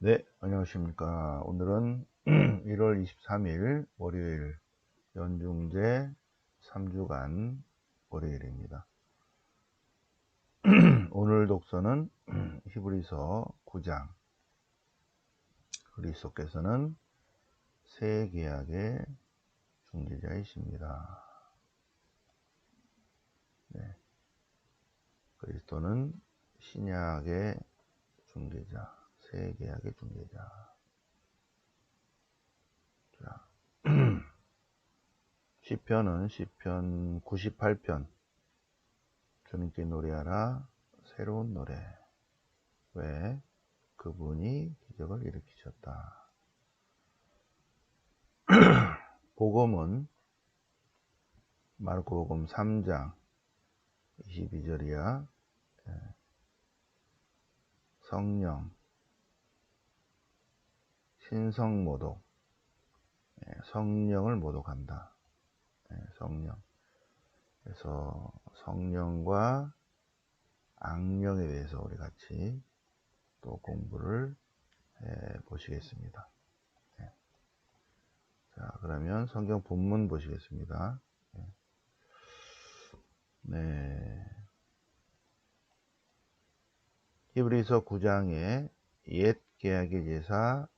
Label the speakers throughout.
Speaker 1: 네, 안녕하십니까. 오늘은 1월 23일 월요일 연중제 3주간 월요일입니다. 오늘 독서는 히브리서 9장 그리스도께서는 새 계약의 중재자이십니다. 네. 그리스도는 신약의 중재자 새 계약의 중개자. 자, 시편은 시편 98편. 주님께 노래하라 새로운 노래. 왜 그분이 기적을 일으키셨다. 복음은 마르코복음 3장 22절이야. 예. 성령 신성 모독 예, 성령을 모독한다. 예, 성령. 그래서 성령과 악령에 대해서 우리 같이 또 공부를 해 보시겠습니다. 네. 자, 그러면 성경 본문 보시겠습니다. 네. 히브리서 9장의 옛 계약의 제사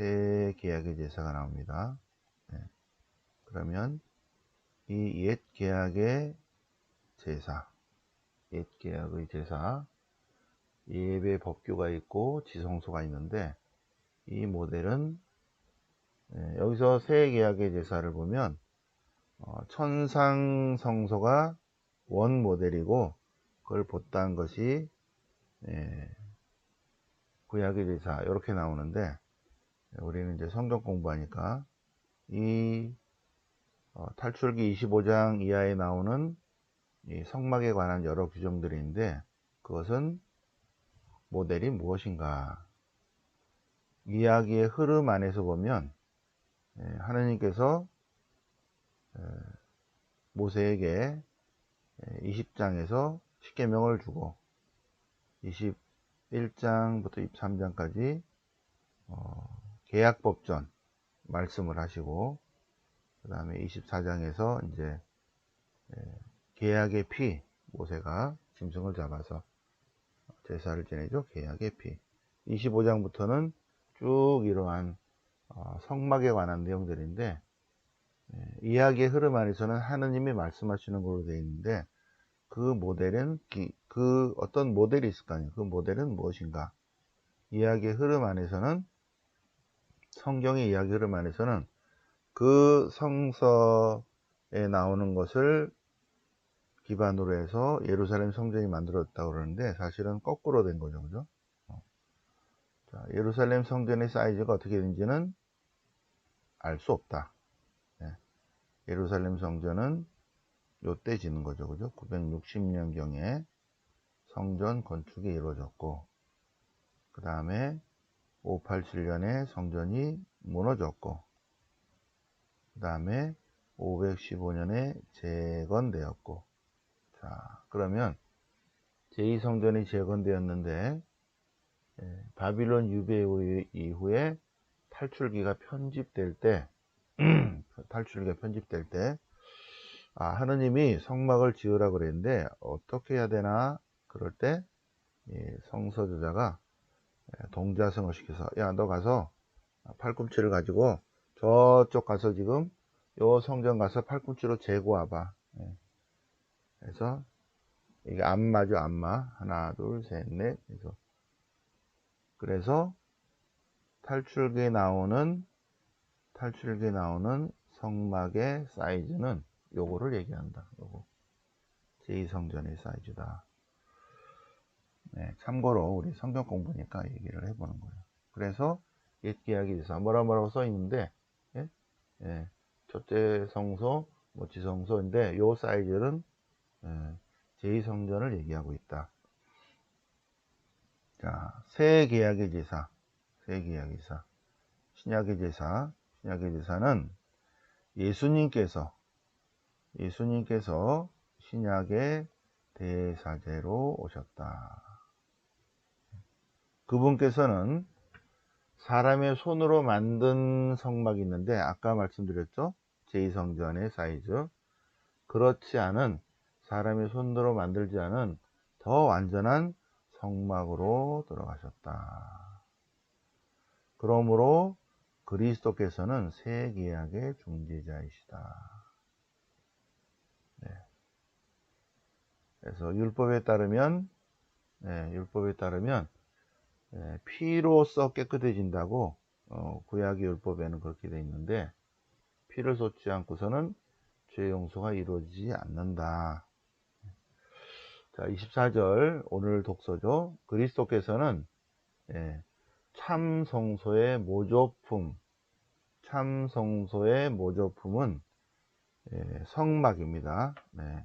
Speaker 1: 새 계약의 제사가 나옵니다. 네. 그러면 이 옛 계약의 제사, 옛 계약의 제사, 예배 법규가 있고 지성소가 있는데 이 모델은 네, 여기서 새 계약의 제사를 보면 어, 천상 성소가 원 모델이고 그걸 보따한 것이 네, 구약의 제사 이렇게 나오는데 우리는 이제 성경 공부하니까 이 어, 탈출기 25장 이하에 나오는 이 성막에 관한 여러 규정들인데 그것은 모델이 무엇인가? 이야기의 흐름 안에서 보면 예, 하느님께서 모세에게 20장에서 10계명을 주고 21장부터 23장까지 계약법전 말씀을 하시고 그 다음에 24장에서 이제 예, 계약의 피 모세가 짐승을 잡아서 제사를 지내죠. 계약의 피. 25장부터는 쭉 이러한 어, 성막에 관한 내용들인데 예, 이야기의 흐름 안에서는 하느님이 말씀하시는 걸로 되어 있는데 그 모델은 그 어떤 모델이 있을 거 아니에요. 그 모델은 무엇인가? 이야기의 흐름 안에서는 성경의 이야기 흐름 안에서는 그 성서에 나오는 것을 기반으로 해서 예루살렘 성전이 만들어졌다고 그러는데 사실은 거꾸로 된 거죠. 그죠? 어. 자, 예루살렘 성전의 사이즈가 어떻게 되는지는 알 수 없다. 네. 예루살렘 성전은 요때 지는 거죠. 그죠? 960년경에 성전 건축이 이루어졌고 그 다음에 587년에 성전이 무너졌고 그 다음에 515년에 재건되었고. 자 그러면 제2성전이 재건되었는데 예, 바빌론 유배 이후에 탈출기가 편집될 때 탈출기가 편집될 때 아, 하느님이 성막을 지으라 그랬는데 어떻게 해야 되나? 그럴 때 예, 동자성을 시켜서 야 너 가서 팔꿈치를 가지고 저쪽 가서 지금 요 성전 가서 팔꿈치로 재고 와봐. 예. 그래서 이게 안마죠 안마. 하나 둘 셋 넷. 그래서 그래서 탈출기에 나오는 탈출기에 나오는 성막의 사이즈는 요거를 얘기한다. 요거. 제2성전의 사이즈다 네, 참고로 우리 성경 공부니까 얘기를 해보는 거예요. 그래서 옛 계약에 대해서 뭐라 뭐라고 써 있는데 예? 예, 첫째 성소, 뭐 지성소인데 요 사이즈는 예, 제2성전을 얘기하고 있다. 자, 새 계약의 제사, 새 계약의 제사, 신약의 제사, 신약의 제사는 예수님께서 예수님께서 신약의 대사제로 오셨다. 그분께서는 사람의 손으로 만든 성막이 있는데 아까 말씀드렸죠? 제2성전의 사이즈. 그렇지 않은 사람의 손으로 만들지 않은 더 완전한 성막으로 들어가셨다. 그러므로 그리스도께서는 새 계약의 중재자이시다. 네. 그래서 율법에 따르면 네, 율법에 따르면 네, 피로써 깨끗해진다고 어, 구약의 율법에는 그렇게 되어 있는데 피를 쏟지 않고서는 죄 용서가 이루어지지 않는다. 자, 24절 오늘 독서죠. 그리스도께서는 예, 참 성소의 모조품, 참 성소의 모조품은 예, 성막입니다. 네.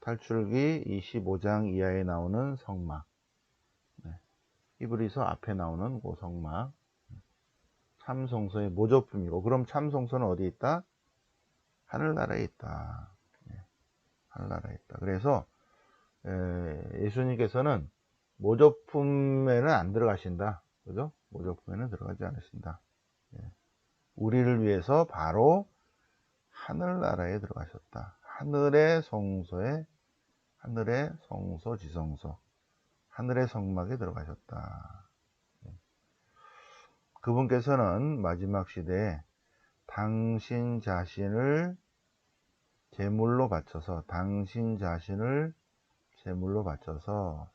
Speaker 1: 탈출기 25장 이하에 나오는 성막. 네. 히브리서 앞에 나오는 그 성막. 참성소의 모조품이고, 그럼 참성소는 어디 있다? 하늘나라에 있다. 네. 하늘나라에 있다. 그래서 에, 예수님께서는 모조품에는 안 들어가신다. 그죠? 모조품에는 들어가지 않으신다. 예. 우리를 위해서 바로 하늘나라에 들어가셨다. 하늘의 성소에 하늘의 성소 지성소 하늘의 성막에 들어가셨다. 그분께서는 마지막 시대에 당신 자신을 제물로 바쳐서 당신 자신을 제물로 바쳐서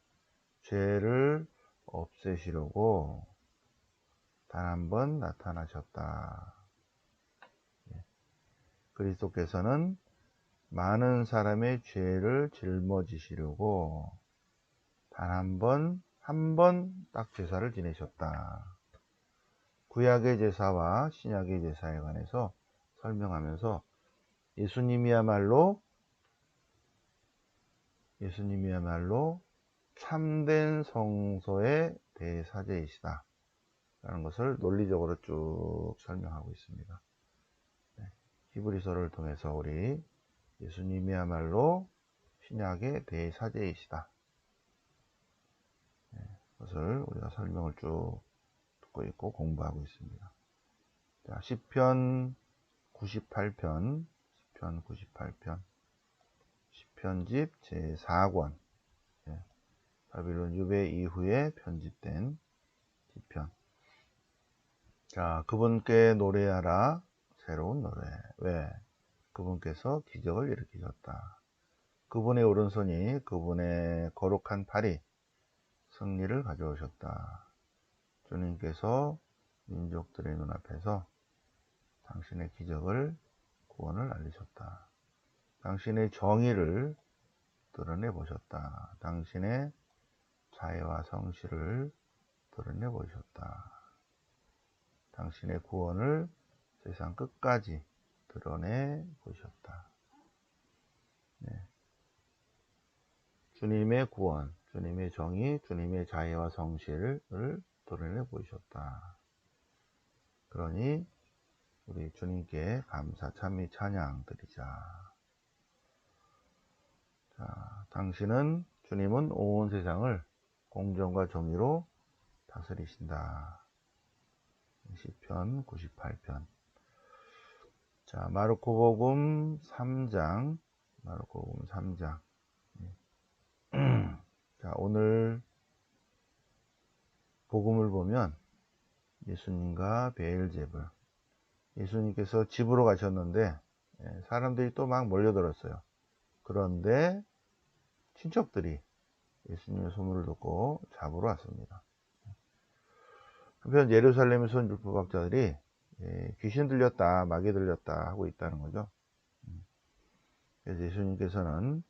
Speaker 1: 죄를 없애시려고 단 한 번 나타나셨다. 그리스도께서는 많은 사람의 죄를 짊어지시려고 단 한 번, 한 번 딱 제사를 지내셨다. 구약의 제사와 신약의 제사에 관해서 설명하면서 예수님이야말로 예수님이야말로 참된 성소의 대사제이시다. 라는 것을 논리적으로 쭉 설명하고 있습니다. 히브리서를 통해서 우리 예수님이야말로 신약의 대사제이시다. 네, 그것을 우리가 설명을 쭉 듣고 있고 공부하고 있습니다. 자, 10편 98편, 10편 98편, 10편집 제4권, 예, 바빌론 유배 이후에 편집된 10편. 자, 그분께 노래하라. 새로운 노래. 왜? 그분께서 기적을 일으키셨다. 그분의 오른손이 그분의 거룩한 팔이 승리를 가져오셨다. 주님께서 민족들의 눈앞에서 당신의 기적을 구원을 알리셨다. 당신의 정의를 드러내 보셨다. 당신의 자애와 성실을 드러내 보셨다. 당신의 구원을 세상 끝까지 드러내 보셨다. 네. 주님의 구원, 주님의 정의, 주님의 자애와 성실을 드러내 보이셨다. 그러니 우리 주님께 감사 참미 찬양 드리자. 자, 당신은 주님은 온 세상을 공정과 정의로 다스리신다. 10편 98편 자, 마르코복음 3장, 마르코복음 3장. 자, 오늘 복음을 보면 예수님과 베일제불. 예수님께서 집으로 가셨는데 예, 사람들이 또 막 몰려들었어요. 그런데 친척들이 예수님의 소문을 듣고 잡으러 왔습니다. 한편 예루살렘에서 율법학자들이 예, 귀신 들렸다, 마귀 들렸다 하고 있다는 거죠. 음. 그래서 예수님께서는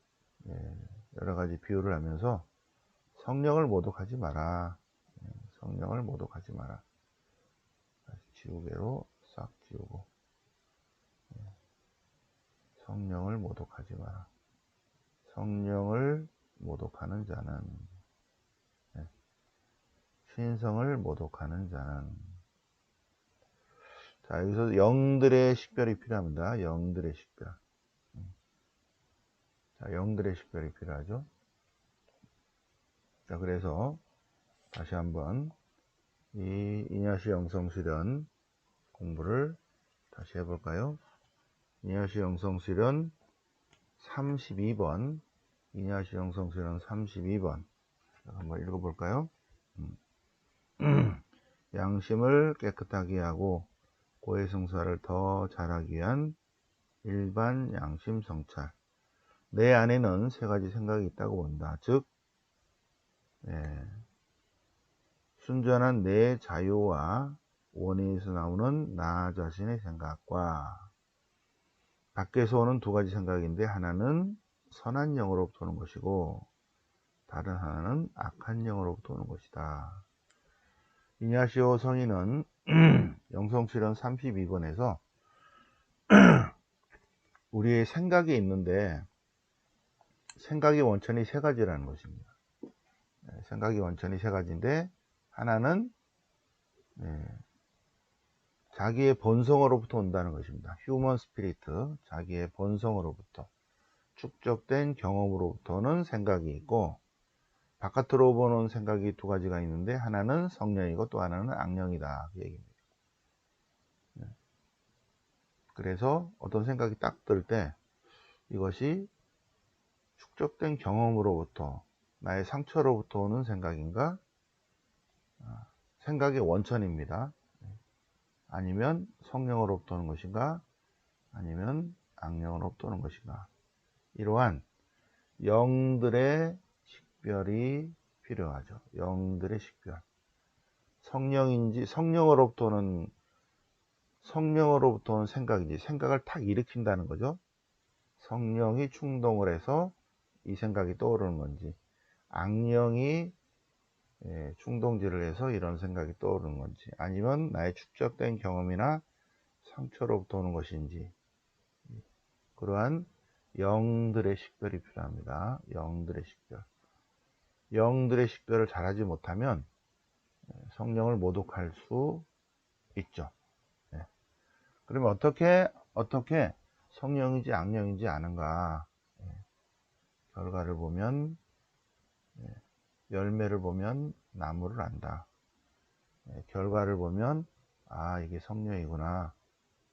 Speaker 1: 예, 여러 가지 비유를 하면서 성령을 모독하지 마라. 예, 성령을 모독하지 마라. 지우개로 싹 지우고 성령을 모독하지 마라. 성령을 모독하는 자는 신성을 모독하는 자는 자, 여기서 영들의 식별이 필요합니다. 영들의 식별. 음. 자, 영들의 식별이 필요하죠. 자, 그래서 다시 한번 이 이냐시 영성수련 공부를 다시 해볼까요? 이냐시 영성수련 32번 이냐시 영성수련 32번 한번 읽어볼까요? 음. 양심을 깨끗하게 하고 고해성사를 더 잘하기 위한 일반 양심 성찰 내 안에는 세 가지 생각이 있다고 본다. 즉 예, 순전한 내 자유와 원인에서 나오는 나 자신의 생각과 밖에서 오는 두 가지 생각인데 하나는 선한 영으로부터 오는 것이고 다른 하나는 악한 영으로부터 오는 것이다. 이냐시오 성인은 영성실현 32번에서 우리의 생각이 있는데 생각의 원천이 세 가지라는 것입니다. 네, 생각의 원천이 세 가지인데 하나는 네, 자기의 본성으로부터 온다는 것입니다. 휴먼 스피리트, 자기의 본성으로부터 축적된 경험으로부터는 생각이 있고 바깥으로 보는 생각이 두 가지가 있는데 하나는 성령이고 또 하나는 악령이다 그 얘기입니다. 네. 그래서 어떤 생각이 딱 들 때 이것이 축적된 경험으로부터 나의 상처로부터 오는 생각인가 아, 생각의 원천입니다. 아니면 성령으로부터 오는 것인가 아니면 악령으로부터 오는 것인가 이러한 영들의 식별이 필요하죠. 영들의 식별. 성령인지 성령으로부터 오는 성령으로부터 오는 생각인지 생각을 탁 일으킨다는 거죠. 성령이 충동을 해서 이 생각이 떠오르는 건지 악령이 예, 충동질을 해서 이런 생각이 떠오르는 건지 아니면 나의 축적된 경험이나 상처로부터 오는 것인지 그러한 영들의 식별이 필요합니다. 영들의 식별. 영들의 식별을 잘하지 못하면 예, 성령을 모독할 수 있죠. 네. 그러면 어떻게 어떻게 성령인지 악령인지 아는가? 네. 결과를 보면 네. 열매를 보면 나무를 안다. 결과를 보면 아 이게 성령이구나.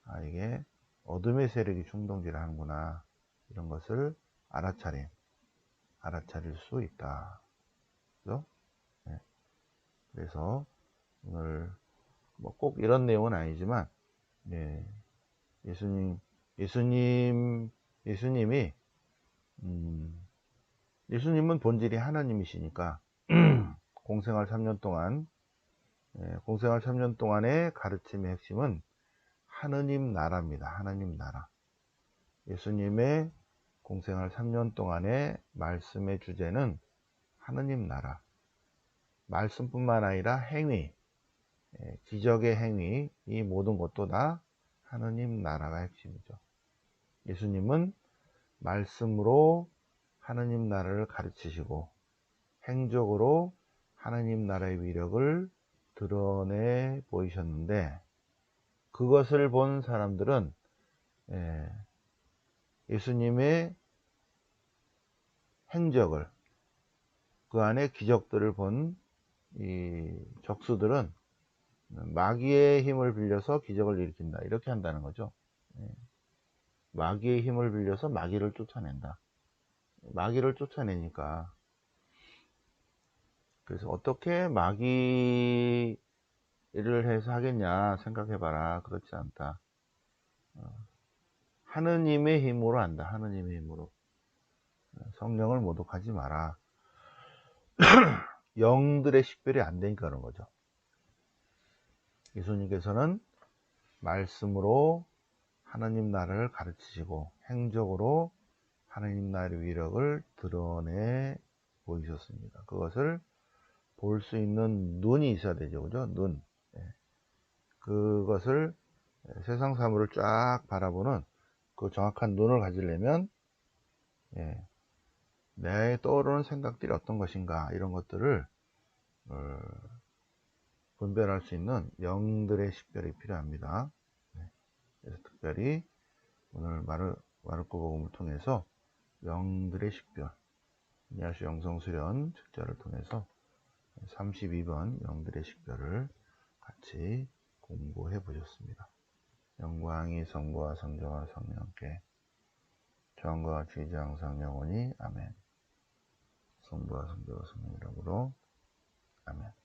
Speaker 1: 아 이게 어둠의 세력이 충동질을 하는구나. 이런 것을 알아차림, 알아차릴 수 있다. 그죠? 네. 그래서 오늘 뭐 꼭 이런 내용은 아니지만 네. 예수님 예수님 예수님이 음, 예수님은 본질이 하나님이시니까 공생활 3년 동안 예, 공생활 3년 동안의 가르침의 핵심은 하느님 나라입니다. 하나님 나라. 예수님의 공생활 3년 동안의 말씀의 주제는 하느님 나라. 말씀뿐만 아니라 행위, 예, 기적의 행위, 이 모든 것도 다 하느님 나라가 핵심이죠. 예수님은 말씀으로 하느님 나라를 가르치시고 행적으로 하느님 나라의 위력을 드러내 보이셨는데 그것을 본 사람들은 예, 예수님의 행적을 그 안에 기적들을 본 이 적수들은 마귀의 힘을 빌려서 기적을 일으킨다. 이렇게 한다는 거죠. 예. 마귀의 힘을 빌려서 마귀를 쫓아낸다 마귀를 쫓아내니까. 그래서 어떻게 마귀를 해서 하겠냐 생각해봐라. 그렇지 않다. 어, 하느님의 힘으로 한다. 하느님의 힘으로. 성령을 모독하지 마라. 영들의 식별이 안 되니까 그런 거죠. 예수님께서는 말씀으로 하나님 나라를 가르치시고 행적으로 하나님 나라의 위력을 드러내 보이셨습니다. 그것을 볼 수 있는 눈이 있어야 되죠. 그죠? 눈. 예. 그것을 세상 사물을 쫙 바라보는 그 정확한 눈을 가지려면 예. 내 떠오르는 생각들이 어떤 것인가 이런 것들을 어, 분별할 수 있는 영들의 식별이 필요합니다. 네. 그래서 특별히 오늘 마르, 마르코 복음을 통해서 영들의 식별. 이야수 영성수련 축자를 통해서 32번 영들의 식별을 같이 공부해 보셨습니다. 영광이 성부와 성자와 성령께 주왕과 같이 이제 항상 영원히 아멘. 성부와 성자와 성령 이름으로 아멘